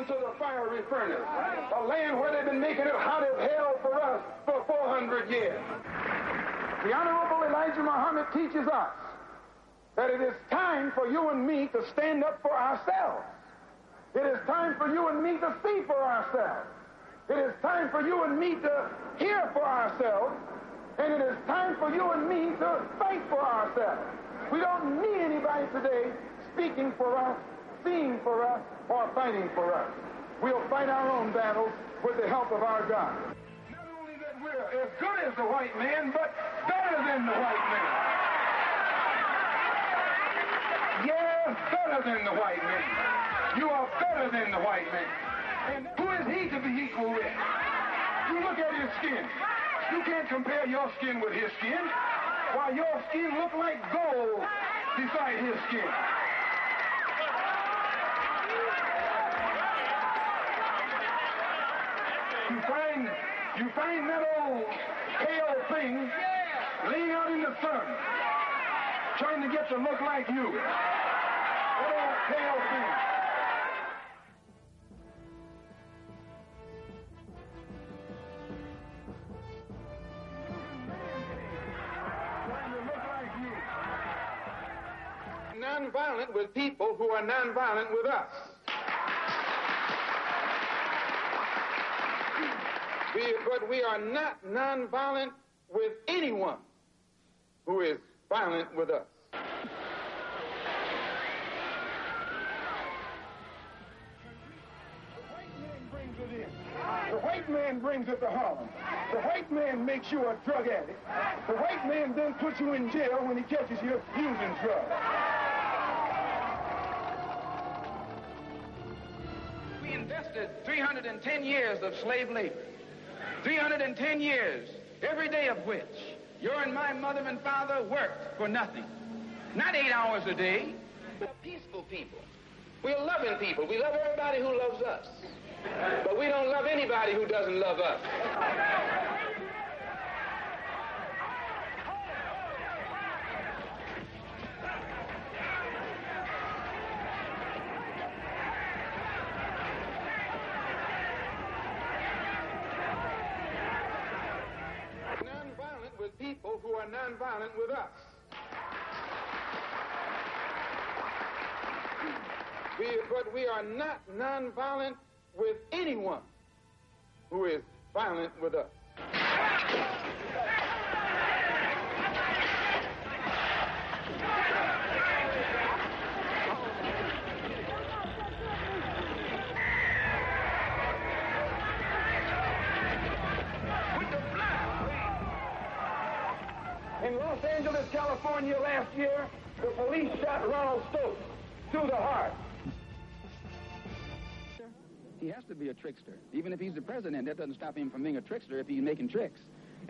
into the fiery furnace. A land where they've been making it hot as hell for us for 400 years. The Honorable Elijah Muhammad teaches us that it is time for you and me to stand up for ourselves. It is time for you and me to see for ourselves. It is time for you and me to hear for ourselves. And it is time for you and me to fight for ourselves. We don't need anybody today speaking for us, seeing for us, or fighting for us. We'll fight our own battles with the help of our God. Not only that we're as good as the white man, but better than the white man. Yes, better than the white man. You are better than the white man. And who is he to be equal with? You look at his skin. You can't compare your skin with his skin. Why, your skin look like gold beside his skin. You find, you find that old pale thing laying out in the sun, trying to get to look like you. That old pale thing. Nonviolent with people who are nonviolent with us. We, but we are not nonviolent with anyone who is violent with us. The white man brings it in. The white man brings it to Harlem. The white man makes you a drug addict. The white man then puts you in jail when he catches you using drugs. We invested 310 years of slave labor. 310 years, every day of which your and my mother and father worked for nothing. Not eight hours a day. We're peaceful people. We're loving people. We love everybody who loves us. But we don't love anybody who doesn't love us. Nonviolent with people who are nonviolent with us. We, but we are not nonviolent with anyone who is violent with us. Angeles, California last year, the police shot Ronald Stokes through the heart. He has to be a trickster. Even if he's the president, that doesn't stop him from being a trickster if he's making tricks.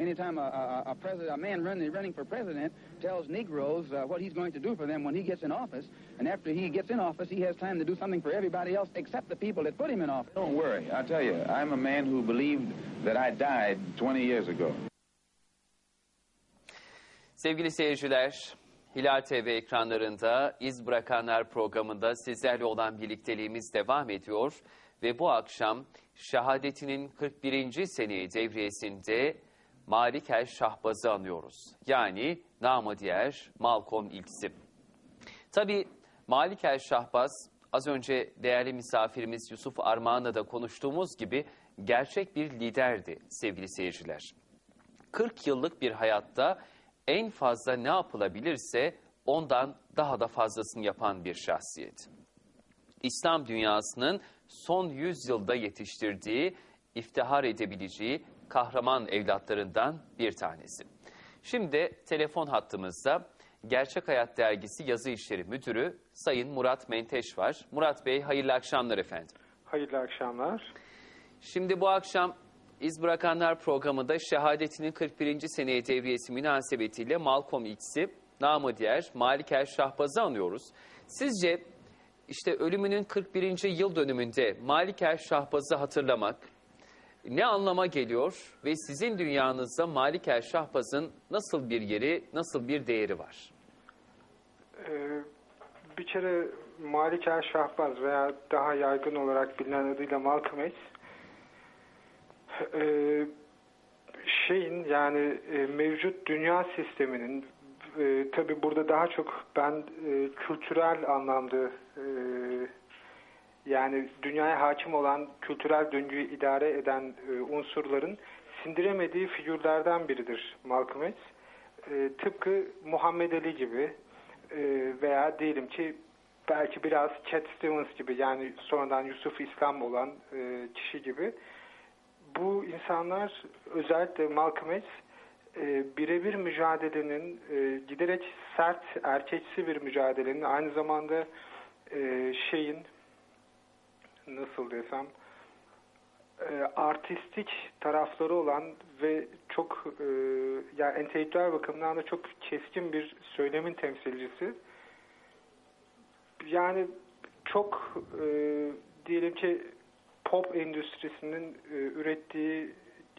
Anytime a, a, a president, a man running, running for president tells Negroes uh, what he's going to do for them when he gets in office, and after he gets in office, he has time to do something for everybody else except the people that put him in office. Don't worry. I'll tell you, I'm a man who believed that I died 20 years ago. Sevgili seyirciler, Hilal TV ekranlarında İz Bırakanlar programında sizlerle olan birlikteliğimiz devam ediyor. Ve bu akşam şehadetinin 41. seneyi devriyesinde Malikel Şahbaz'ı anıyoruz. Yani namı diğer Malcolm X'i. Tabi Malikel Şahbaz az önce değerli misafirimiz Yusuf Armağan'la da konuştuğumuz gibi gerçek bir liderdi sevgili seyirciler. 40 yıllık bir hayatta en fazla ne yapılabilirse ondan daha da fazlasını yapan bir şahsiyet. İslam dünyasının son 100 yılda yetiştirdiği, iftihar edebileceği kahraman evlatlarından bir tanesi. Şimdi telefon hattımızda Gerçek Hayat Dergisi Yazı İşleri Müdürü Sayın Murat Menteş var. Murat Bey hayırlı akşamlar efendim. Hayırlı akşamlar. Şimdi bu akşam İz Bırakanlar programında şehadetinin 41. seneye devriyesi münasebetiyle Malcolm X'i, namı diğer Maliker Şahbaz'ı anıyoruz. Sizce işte ölümünün 41. yıl dönümünde Maliker Şahbaz'ı hatırlamak ne anlama geliyor ve sizin dünyanızda Maliker Şahbaz'ın nasıl bir yeri, nasıl bir değeri var? Ee, bir kere Malikel Şahbaz veya daha yaygın olarak bilinen adıyla Malcolm X e, şeyin yani e, mevcut dünya sisteminin e, tabi burada daha çok ben e, kültürel anlamda e, yani dünyaya hakim olan kültürel döngüyü idare eden e, unsurların sindiremediği figürlerden biridir Malcolm X. E, tıpkı Muhammed Ali gibi e, veya diyelim ki belki biraz Cat Stevens gibi yani sonradan Yusuf İslam olan e, kişi gibi bu insanlar özellikle Malcolm X e, birebir mücadelenin e, giderek sert erkeksi bir mücadelenin aynı zamanda e, şeyin nasıl desem e, artistik tarafları olan ve çok e, yani entelektüel bakımdan da çok keskin bir söylemin temsilcisi. Yani çok e, diyelim ki pop endüstrisinin e, ürettiği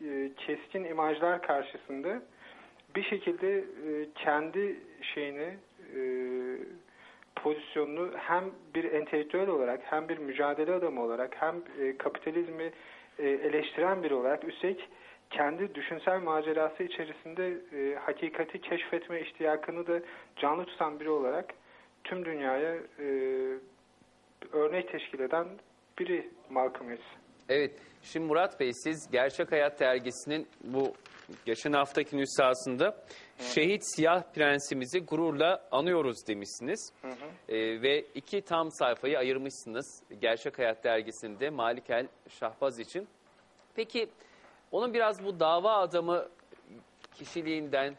e, keskin imajlar karşısında bir şekilde e, kendi şeyini e, pozisyonunu hem bir entelektüel olarak hem bir mücadele adamı olarak hem e, kapitalizmi e, eleştiren biri olarak üstelik kendi düşünsel macerası içerisinde e, hakikati keşfetme iştiyakını da canlı tutan biri olarak tüm dünyaya e, örnek teşkil eden biri X. Evet, şimdi Murat Bey siz Gerçek Hayat dergisinin bu geçen haftaki nüshasında şehit siyah prensimizi gururla anıyoruz demişsiniz. Ee, ve iki tam sayfayı ayırmışsınız Gerçek Hayat dergisinde Malikel Şahbaz için. Peki onun biraz bu dava adamı kişiliğinden,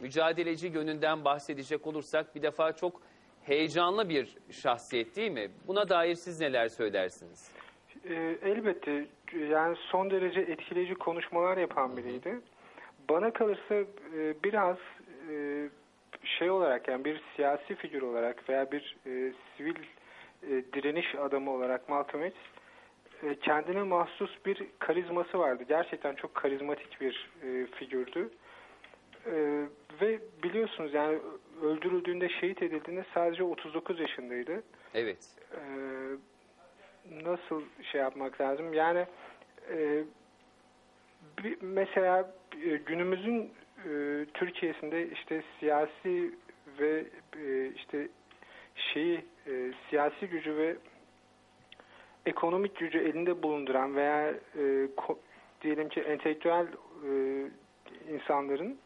mücadeleci yönünden bahsedecek olursak bir defa çok heyecanlı bir şahsiyet değil mi? Buna dair siz neler söylersiniz? E, elbette yani son derece etkileyici konuşmalar yapan biriydi. Bana kalırsa e, biraz e, şey olarak yani bir siyasi figür olarak veya bir e, sivil e, direniş adamı olarak Malcolm X e, kendine mahsus bir karizması vardı. Gerçekten çok karizmatik bir e, figürdü. E, ve biliyorsunuz yani öldürüldüğünde şehit edildiğinde sadece 39 yaşındaydı. Evet. E, nasıl şey yapmak lazım? Yani e, bir, mesela e, günümüzün e, Türkiye'sinde işte siyasi ve e, işte şeyi e, siyasi gücü ve ekonomik gücü elinde bulunduran veya e, ko, diyelim ki entelektüel e, insanların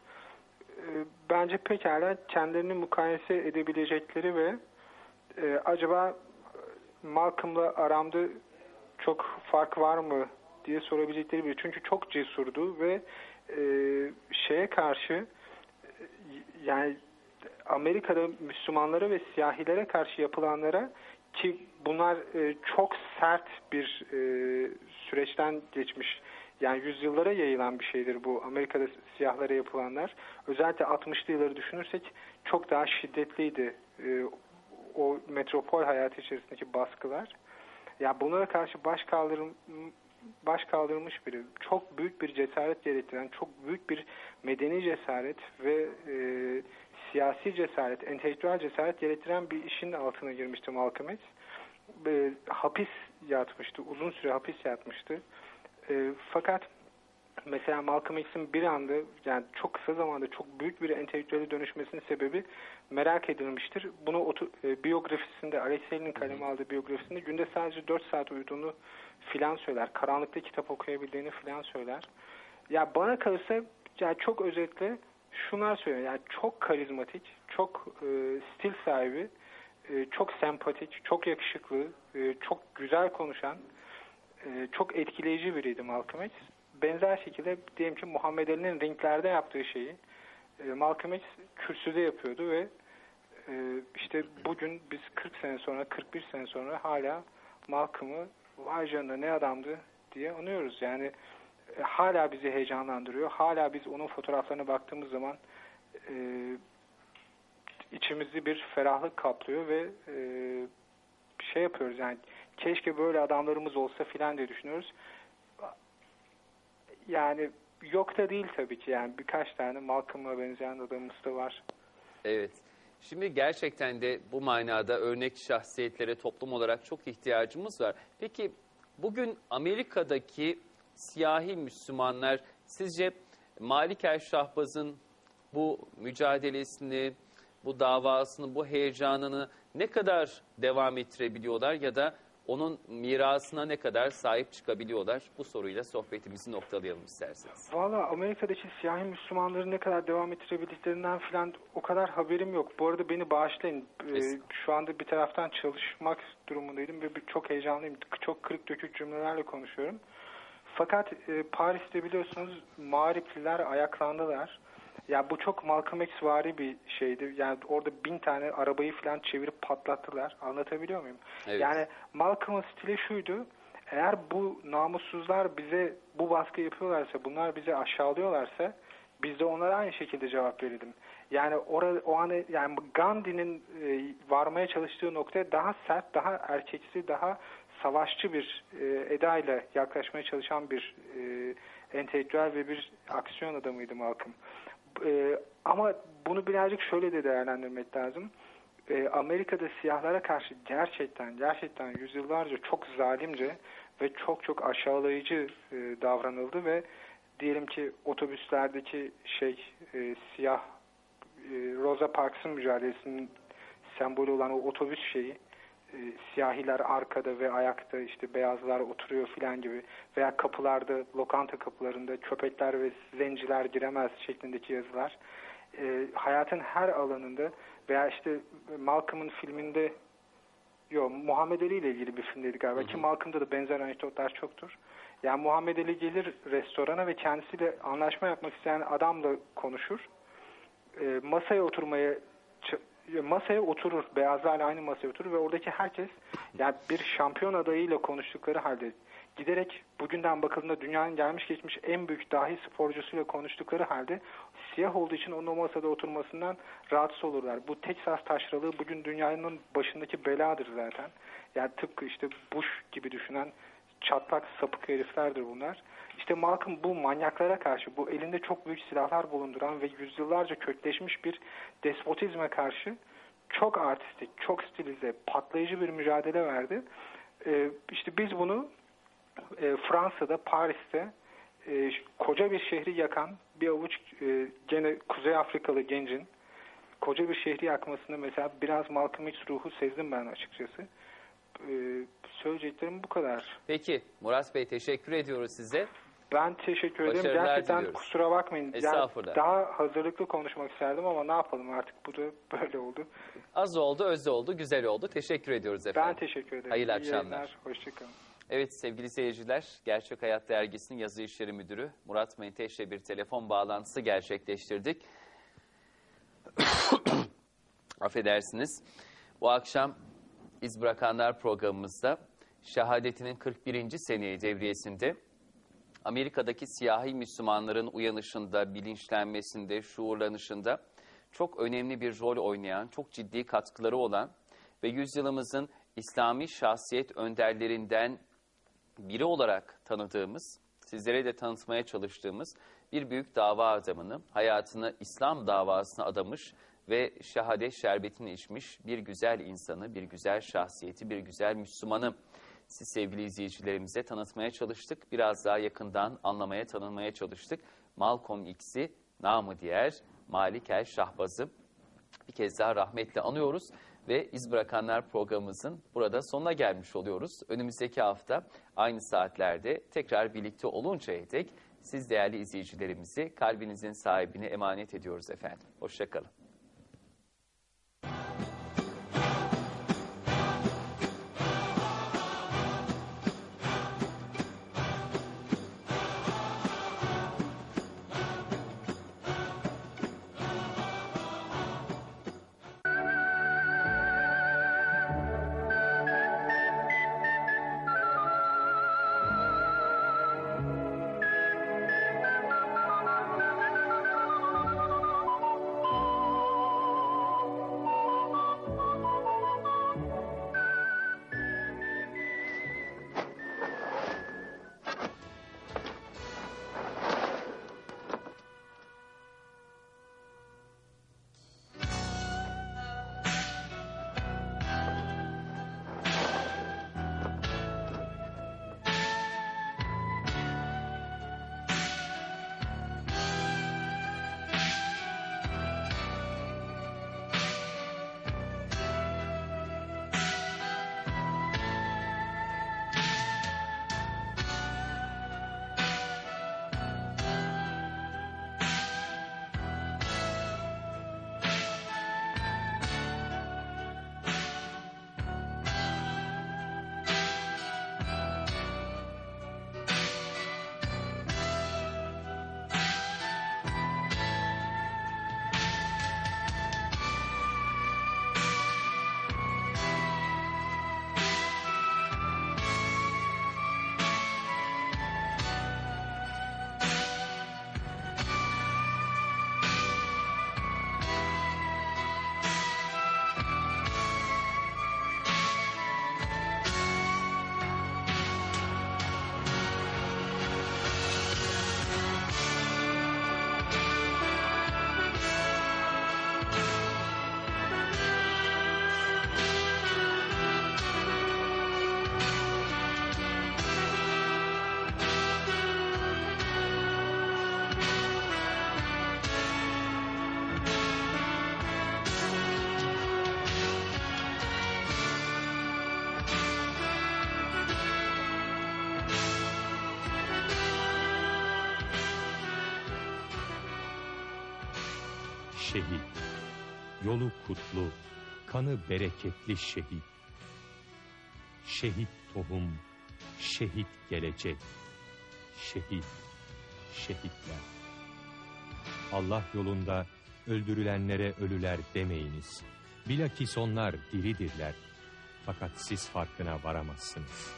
e, bence pekala kendilerini mukayese edebilecekleri ve e, acaba Malcolm'la aramda çok fark var mı diye sorabilecekleri biri. Çünkü çok cesurdu ve e, şeye karşı yani Amerika'da Müslümanlara ve siyahilere karşı yapılanlara ki bunlar e, çok sert bir e, süreçten geçmiş. Yani yüzyıllara yayılan bir şeydir bu Amerika'da siyahlara yapılanlar. Özellikle 60'lı yılları düşünürsek çok daha şiddetliydi e, o metropol hayatı içerisindeki baskılar. Ya bunlara karşı baş kaldırım baş kaldırmış biri. Çok büyük bir cesaret gerektiren, çok büyük bir medeni cesaret ve e, siyasi cesaret, entelektüel cesaret gerektiren bir işin altına girmişti Malcolm X. E, hapis yatmıştı, uzun süre hapis yatmıştı. E, fakat mesela Malcolm X'in bir anda yani çok kısa zamanda çok büyük bir entelektüele dönüşmesinin sebebi merak edilmiştir. Bunu otu, e, biyografisinde, Alexey'nin kaleme aldığı biyografisinde günde sadece 4 saat uyuduğunu filan söyler. Karanlıkta kitap okuyabildiğini filan söyler. Ya bana kalırsa yani çok özetle şunlar söylüyor. Yani çok karizmatik, çok e, stil sahibi, e, çok sempatik, çok yakışıklı, e, çok güzel konuşan, e, çok etkileyici biriydi Malcolm X. Benzer şekilde diyelim ki Muhammed Ali'nin ringlerde yaptığı şeyi e, Malcolm X kürsüde yapıyordu ve e, işte bugün biz 40 sene sonra, 41 sene sonra hala Malcolm'ı vay canına ne adamdı diye anıyoruz. Yani e, hala bizi heyecanlandırıyor. Hala biz onun fotoğraflarına baktığımız zaman e, içimizi bir ferahlık kaplıyor ve e, şey yapıyoruz yani keşke böyle adamlarımız olsa filan diye düşünüyoruz. Yani yok da değil tabii ki yani birkaç tane Malcolm'a benzeyen adamımız da var. Evet. Şimdi gerçekten de bu manada örnek şahsiyetlere toplum olarak çok ihtiyacımız var. Peki bugün Amerika'daki siyahi Müslümanlar sizce Maliker Şahbaz'ın bu mücadelesini, bu davasını, bu heyecanını ne kadar devam ettirebiliyorlar ya da onun mirasına ne kadar sahip çıkabiliyorlar? Bu soruyla sohbetimizi noktalayalım isterseniz. Valla Amerika'daki siyahi Müslümanları ne kadar devam ettirebildiklerinden falan o kadar haberim yok. Bu arada beni bağışlayın. Ee, şu anda bir taraftan çalışmak durumundaydım ve çok heyecanlıyım. Çok kırık dökük cümlelerle konuşuyorum. Fakat e, Paris'te biliyorsunuz mağripliler ayaklandılar. Ya bu çok Malcolm X vari bir şeydi. Yani orada bin tane arabayı falan çevirip patlattılar. Anlatabiliyor muyum? Evet. Yani Malcolm'ın stili şuydu. Eğer bu namussuzlar bize bu baskı yapıyorlarsa, bunlar bizi aşağılıyorlarsa biz de onlara aynı şekilde cevap verelim. Yani orada o an yani Gandhi'nin e, varmaya çalıştığı noktaya daha sert, daha erkeksi, daha savaşçı bir e, edayla yaklaşmaya çalışan bir e, entelektüel ve bir aksiyon adamıydı Malcolm. E, ama bunu birazcık şöyle de değerlendirmek lazım. E, Amerika'da siyahlara karşı gerçekten gerçekten yüzyıllarca çok zalimce ve çok çok aşağılayıcı e, davranıldı ve diyelim ki otobüslerdeki şey e, siyah e, Rosa Parks'ın mücadelesinin sembolü olan o otobüs şeyi e, siyahiler arkada ve ayakta işte beyazlar oturuyor filan gibi veya kapılarda lokanta kapılarında köpekler ve zenciler giremez şeklindeki yazılar e, hayatın her alanında veya işte Malcolm'ın filminde Yok Muhammed Ali ile ilgili bir filmdeydi galiba ki Malcolm'da da benzer anekdotlar çoktur. Yani Muhammed Ali gelir restorana ve kendisiyle anlaşma yapmak isteyen adamla konuşur. E, masaya oturmaya masaya oturur. Beyazlarla aynı masaya oturur ve oradaki herkes yani bir şampiyon adayıyla konuştukları halde giderek bugünden bakıldığında dünyanın gelmiş geçmiş en büyük dahi sporcusuyla konuştukları halde siyah olduğu için onun o masada oturmasından rahatsız olurlar. Bu Texas taşralığı bugün dünyanın başındaki beladır zaten. Yani tıpkı işte Bush gibi düşünen çatlak sapık heriflerdir bunlar. İşte Malcolm bu manyaklara karşı bu elinde çok büyük silahlar bulunduran ve yüzyıllarca kökleşmiş bir despotizme karşı çok artistik, çok stilize, patlayıcı bir mücadele verdi. Ee, işte biz bunu e, Fransa'da, Paris'te e, koca bir şehri yakan bir avuç e, gene Kuzey Afrikalı gencin koca bir şehri yakmasında mesela biraz Malcolm X ruhu sezdim ben açıkçası. E, söyleyeceklerim bu kadar. Peki Murat Bey teşekkür ediyoruz size. Ben teşekkür ederim. Başarılar Gerçekten diliyoruz. kusura bakmayın. Yani Estağfurullah. daha hazırlıklı konuşmak isterdim ama ne yapalım artık bu da böyle oldu. Az oldu, öz oldu, güzel oldu. Teşekkür ediyoruz efendim. Ben teşekkür ederim. Hayırlı İyi akşamlar. Hoşçakalın. Evet sevgili seyirciler, Gerçek Hayat Dergisi'nin yazı işleri müdürü Murat Menteş'le bir telefon bağlantısı gerçekleştirdik. Affedersiniz. Bu akşam İz Bırakanlar programımızda şehadetinin 41. seneyi devriyesinde Amerika'daki siyahi Müslümanların uyanışında, bilinçlenmesinde, şuurlanışında çok önemli bir rol oynayan, çok ciddi katkıları olan ve yüzyılımızın İslami şahsiyet önderlerinden biri olarak tanıdığımız, sizlere de tanıtmaya çalıştığımız bir büyük dava adamını, hayatını İslam davasına adamış ve şehadet şerbetini içmiş bir güzel insanı, bir güzel şahsiyeti, bir güzel Müslümanı siz sevgili izleyicilerimize tanıtmaya çalıştık. Biraz daha yakından anlamaya, tanımaya çalıştık. Malcolm X'i, namı diğer Malik El Şahbaz'ı bir kez daha rahmetle anıyoruz ve İz Bırakanlar programımızın burada sonuna gelmiş oluyoruz. Önümüzdeki hafta aynı saatlerde tekrar birlikte oluncaya dek siz değerli izleyicilerimizi kalbinizin sahibine emanet ediyoruz efendim. Hoşçakalın. Şehit. Yolu kutlu, kanı bereketli şehit. Şehit tohum, şehit gelecek. Şehit, şehitler. Allah yolunda öldürülenlere ölüler demeyiniz. Bilakis onlar diridirler. Fakat siz farkına varamazsınız.